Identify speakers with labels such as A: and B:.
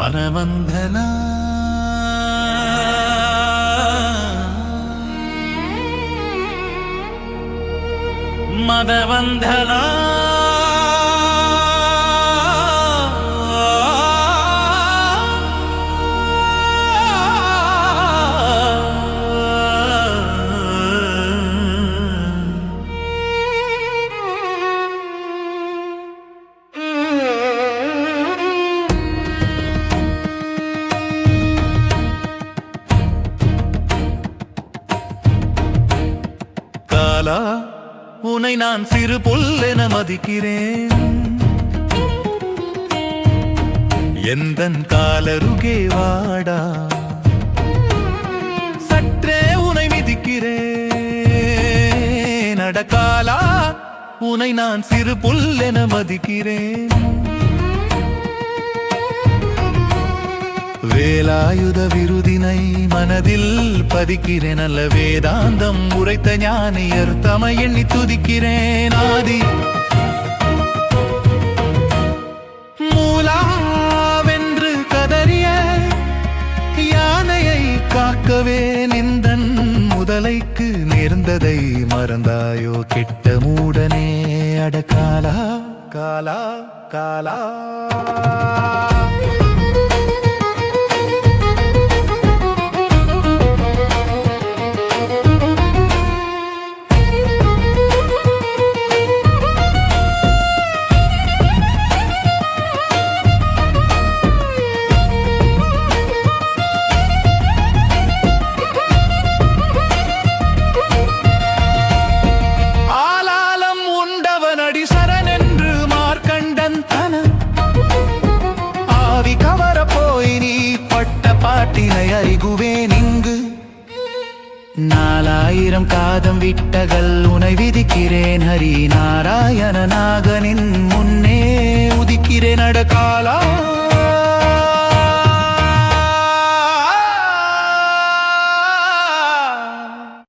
A: మనవందన మదవంధనా. காலா உனை நான் சிறு புல்லென மதிக்கிறேன். எந்தன் காலருகே வாடா? சற்றே உனை மிதிக்கிறேன். நடக்காலா உனை நான் சிறு புல்லென மதிக்கிறேன். வேலாயுத விருதினை மனதில் பதிக்கிறேன் அல்ல வேதாந்தம் உரைத்த ஞானியர் தமை எண்ணி துதிக்கிறேன் ஆதி. மூலாவென்று கதறிய யானையை காக்கவே நிந்தன் முதலைக்கு நேர்ந்ததை மறந்தாயோ கெட்ட மூடனே அடக்காலா காலா காலா காலா. அடி சரண் என்று மார்க்கண்டன் தன. ஆவி கவர போய் நீ பட்ட பாட்டினை அறிகுவேன் இங்கு நாலாயிரம் காதம் விட்டகள் உனை விதிக்கிறேன் ஹரி நாராயண நாகனின் முன்னே உதிக்கிறேன் அடகாலா